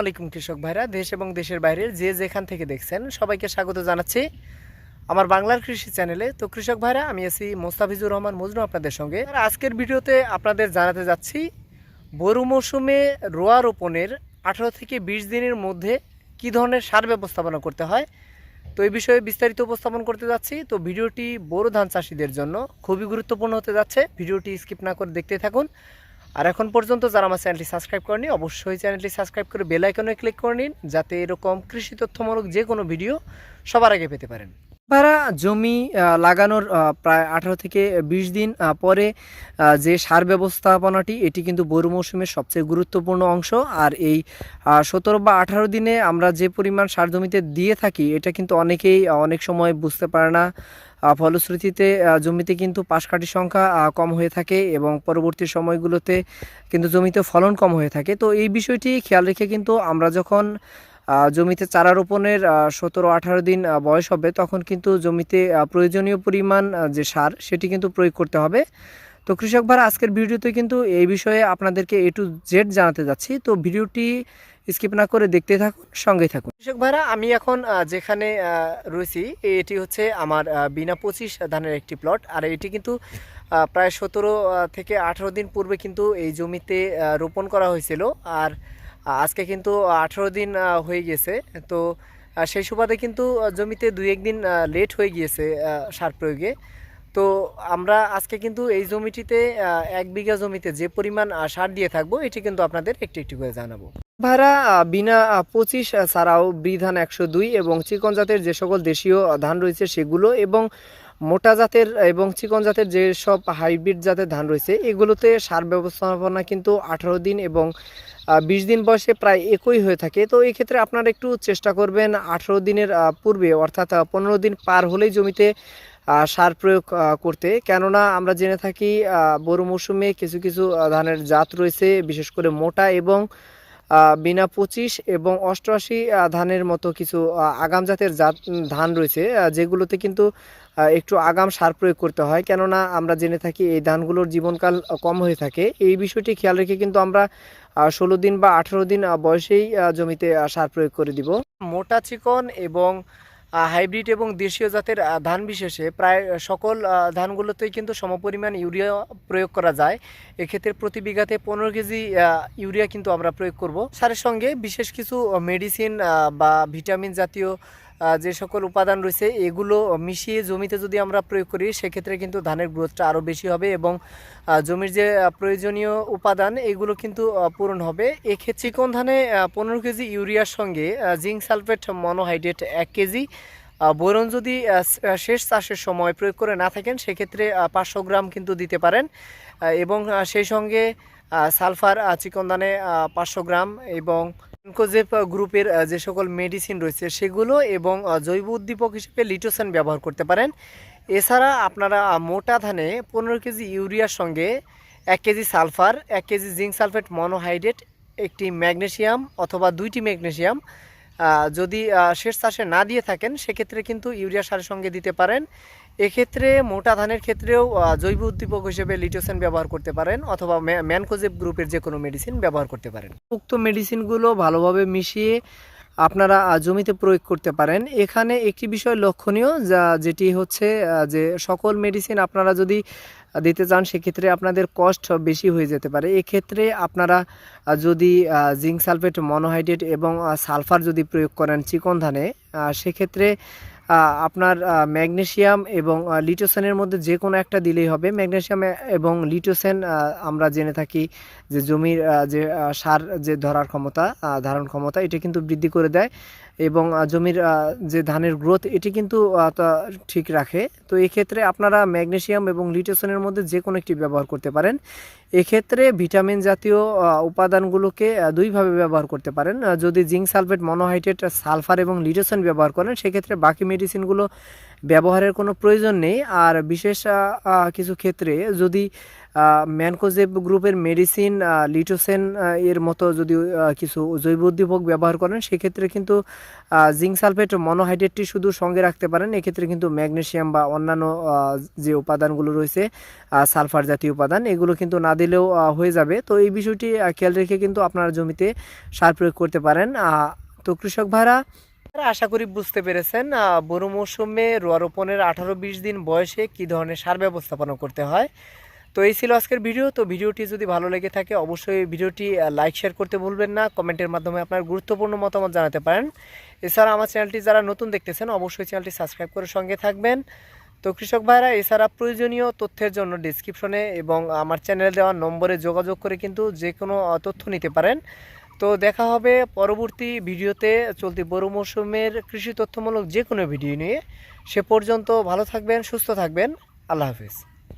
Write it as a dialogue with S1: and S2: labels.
S1: আলাইকুম কৃষক ভাইরা, দেশ এবং দেশের বাইরের যে যেখান থেকে দেখছেন সবাইকে স্বাগত জানাচ্ছি আমার বাংলার কৃষি চ্যানেলে। তো কৃষক ভাইরা, আমি আছি মোস্তাফিজুর রহমান মজনু আপনাদের সঙ্গে। আর আজকের ভিডিওতে আপনাদের জানাতে যাচ্ছি, বরু মৌসুমে রোয়া রোপণের আঠারো থেকে বিশ দিনের মধ্যে কী ধরনের সার ব্যবস্থাপনা করতে হয়, তো এই বিষয়ে বিস্তারিত উপস্থাপন করতে যাচ্ছি। তো ভিডিওটি বোরো ধান চাষিদের জন্য খুবই গুরুত্বপূর্ণ হতে যাচ্ছে। ভিডিওটি স্কিপ না করে দেখতে থাকুন। আর এখন পর্যন্ত যারা আমার চ্যানেলটি সাবস্ক্রাইব করেনি অবশ্যই চ্যানেলটি সাবস্ক্রাইব করে বেল আইকনে ক্লিক করে নিন, যাতে এরকম কৃষি তথ্যমূলক যে কোনো ভিডিও সবার আগে পেতে পারেন। ভাড়া জমি লাগানোর প্রায় আঠারো থেকে বিশ দিন পরে যে সার ব্যবস্থাপনাটি, এটি কিন্তু বরু মৌসুমের সবচেয়ে গুরুত্বপূর্ণ অংশ। আর এই সতেরো বা আঠারো দিনে আমরা যে পরিমাণ সার জমিতে দিয়ে থাকি, এটা কিন্তু অনেকেই অনেক সময় বুঝতে পারে না। ফলশ্রুতিতে জমিতে কিন্তু পাশকাঠির সংখ্যা কম হয়ে থাকে এবং পরবর্তী সময়গুলোতে কিন্তু জমিতে ফলন কম হয়ে থাকে। তো এই বিষয়টি খেয়াল রেখে কিন্তু আমরা যখন জমিতে চারা রোপণের সতেরো আঠারো দিন বয়স হবে, তখন কিন্তু জমিতে প্রয়োজনীয় পরিমাণ যে সার, সেটি কিন্তু প্রয়োগ করতে হবে। তো কৃষক ভাড়া আজকের ভিডিওতে কিন্তু এই বিষয়ে আপনাদেরকে এ টু জেড জানাতে যাচ্ছি। তো ভিডিওটি স্কিপ না করে দেখতে থাকুন সঙ্গেই থাকুন। কৃষক ভাড়া আমি এখন যেখানে রয়েছি, এটি হচ্ছে আমার বিনা পঁচিশ ধানের একটি প্লট আর এটি কিন্তু প্রায় সতেরো থেকে আঠারো দিন পূর্বে কিন্তু এই জমিতে রোপণ করা হয়েছিল। আর আজকে কিন্তু আঠারো দিন হয়ে গেছে। তো সেই সুবাদে কিন্তু জমিতে দুই একদিন লেট হয়ে গিয়েছে সার প্রয়োগে। তো, আমরা আজকে কিন্তু এই জমিটিতে এক বিঘা জমিতে যে পরিমাণ সার দিয়ে থাকব, এটি কিন্তু আপনাদের একটু একটু করে জানাব। ভাড়া বিনা পঁচিশ ছাড়াও বৃধান একশো দুই এবং চিকন জাতের যে সকল দেশীয় ধান রয়েছে সেগুলো এবং মোটা জাতের এবং চিকন জাতের যেসব হাইব্রিড জাতের ধান রয়েছে, এগুলোতে সার ব্যবস্থাপনা কিন্তু আঠারো দিন এবং বিশ দিন বয়সে প্রায় একই হয়ে থাকে। তো এই ক্ষেত্রে আপনারা একটু চেষ্টা করবেন আঠারো দিনের পূর্বে অর্থাৎ পনেরো দিন পার হলেই জমিতে সার প্রয়োগ করতে। কেননা আমরা জেনে থাকি বড় মৌসুমে কিছু কিছু ধানের জাত রয়েছে, বিশেষ করে মোটা এবং বিনা পঁচিশ এবং অষ্টআশি ধানের মতো কিছু আগাম জাতের জাত ধান রয়েছে যেগুলোতে কিন্তু একটু আগাম সার প্রয়োগ করতে হয়। কেননা আমরা জেনে থাকি এই ধানগুলোর জীবনকাল কম হয়ে থাকে। এই বিষয়টি খেয়াল রেখে কিন্তু আমরা ষোলো দিন বা আঠেরো দিন বয়সেই জমিতে সার প্রয়োগ করে দিব। মোটা চিকন এবং হাইব্রিড এবং দেশীয় জাতের ধান বিশেষে প্রায় সকল ধানগুলোতেই কিন্তু সমপরিমাণ ইউরিয়া প্রয়োগ করা যায়। এক্ষেত্রে প্রতি বিঘাতে পনেরো কেজি ইউরিয়া কিন্তু আমরা প্রয়োগ করব। সারের সঙ্গে বিশেষ কিছু মেডিসিন বা ভিটামিন জাতীয় যে সকল উপাদান রয়েছে, এগুলো মিশিয়ে জমিতে যদি আমরা প্রয়োগ করি, সেক্ষেত্রে কিন্তু ধানের গ্রোথটা আরও বেশি হবে এবং জমির যে প্রয়োজনীয় উপাদান, এগুলো কিন্তু পূরণ হবে। এক্ষেত্রে চিকন ধানে পনেরো কেজি ইউরিয়ার সঙ্গে জিঙ্ক সালফেট মনোহাইড্রেট এক কেজি বোরন যদি শেষ চাষের সময় প্রয়োগ করে না থাকেন, সেক্ষেত্রে পাঁচশো গ্রাম কিন্তু দিতে পারেন। এবং সেই সঙ্গে সালফার চিকন ধানে পাঁচশো গ্রাম এবং ইনকোজেপ গ্রুপের যে সকল মেডিসিন রয়েছে সেগুলো এবং জৈব উদ্দীপক হিসেবে লিটোসান ব্যবহার করতে পারেন। এছাড়া আপনারা মোটা ধানে পনেরো কেজি ইউরিয়ার সঙ্গে এক কেজি সালফার এক কেজি জিঙ্ক সালফেট মনোহাইড্রেট একটি ম্যাগনেশিয়াম অথবা দুইটি ম্যাগনেসিয়াম আহ, যদি শেষ চাষে না দিয়ে থাকেন, সেক্ষেত্রে কিন্তু ইউরিয়া সারের সঙ্গে দিতে পারেন। এক্ষেত্রে মোটা ধানের ক্ষেত্রেও জৈব উদ্দীপক হিসেবে লিটোসেন ব্যবহার করতে পারেন অথবা ম্যা- ম্যানকোজেব গ্রুপের যে কোনো মেডিসিন ব্যবহার করতে পারেন। উক্ত মেডিসিনগুলো ভালোভাবে মিশিয়ে আপনারা জমিতে প্রয়োগ করতে পারেন। এখানে একটি বিষয় লক্ষণীয়, যা, যেটি হচ্ছে যে সকল মেডিসিন আপনারা যদি দিতে চান, সেক্ষেত্রে আপনাদের কস্ট বেশি হয়ে যেতে পারে। এক্ষেত্রে আপনারা যদি জিঙ্ক সালফেট মনোহাইড্রেট এবং সালফার যদি প্রয়োগ করেন চিকন ধানে সেক্ষেত্রে আপনার ম্যাগনেশিয়াম এবং লিটোসেনের মধ্যে যে কোনো একটা দিলেই হবে। ম্যাগনেশিয়াম এবং লিটোসেন আমরা জেনে থাকি যে জমির যে সার যে ধরার ক্ষমতা ধারণ ক্ষমতা, এটা কিন্তু বৃদ্ধি করে দেয়। এবং জমির যে ধানের গ্রোথ, এটি কিন্তু ঠিক রাখে। তো এক্ষেত্রে আপনারা ম্যাগনেশিয়াম এবং লিটেশনের মধ্যে যে কোনো একটি ব্যবহার করতে পারেন। এক্ষেত্রে ভিটামিন জাতীয় উপাদানগুলোকে দুইভাবে ব্যবহার করতে পারেন। যদি জিঙ্ক সালফেট মনোহাইড্রেট সালফার এবং লিটেশন ব্যবহার করেন, সেক্ষেত্রে বাকি মেডিসিনগুলো ব্যবহারের কোনো প্রয়োজন নেই। আর বিশেষ কিছু ক্ষেত্রে যদি ম্যানকোজেব গ্রুপের মেডিসিন লিটোসেন এর মতো যদি কিছু জৈব উদ্দীপক ব্যবহার করেন, সেক্ষেত্রে কিন্তু জিঙ্ক সালফেট মনোহাইড্রেটটি শুধু সঙ্গে রাখতে পারেন। এক্ষেত্রে কিন্তু ম্যাগনেশিয়াম বা অন্যান্য যে উপাদানগুলো রয়েছে সালফার জাতীয় উপাদান, এগুলো কিন্তু না দিলেও হয়ে যাবে। তো এই বিষয়টি খেয়াল রেখে কিন্তু আপনারা জমিতে সার প্রয়োগ করতে পারেন। তো কৃষক ভাড়া আশা করি বুঝতে পেরেছেন বড় মৌসুমে রোয়া রোপণের আঠারো বিশ দিন বয়সে কী ধরনের সার ব্যবস্থাপনা করতে হয়। তো এই ছিল আজকের ভিডিও, তো ভিডিওটি যদি ভালো লেগে থাকে অবশ্যই ভিডিওটি লাইক শেয়ার করতে ভুলবেন না, কমেন্টের মাধ্যমে আপনার গুরুত্বপূর্ণ মতামত জানাতে পারেন। এছাড়া আমার চ্যানেলটি যারা নতুন দেখতেছেন অবশ্যই চ্যানেলটি সাবস্ক্রাইব করে সঙ্গে থাকবেন। তো কৃষক ভাইরা, এছাড়া প্রয়োজনীয় তথ্যের জন্য ডিসক্রিপশনে এবং আমার চ্যানেলে দেওয়া নম্বরে যোগাযোগ করে কিন্তু যে কোনো তথ্য নিতে পারেন। তো দেখা হবে পরবর্তী ভিডিওতে। চলতি বড় মৌসুমের কৃষি তথ্যমূলক যে কোনো ভিডিও নিয়ে। সে পর্যন্ত ভালো থাকবেন, সুস্থ থাকবেন। আল্লাহ হাফিজ।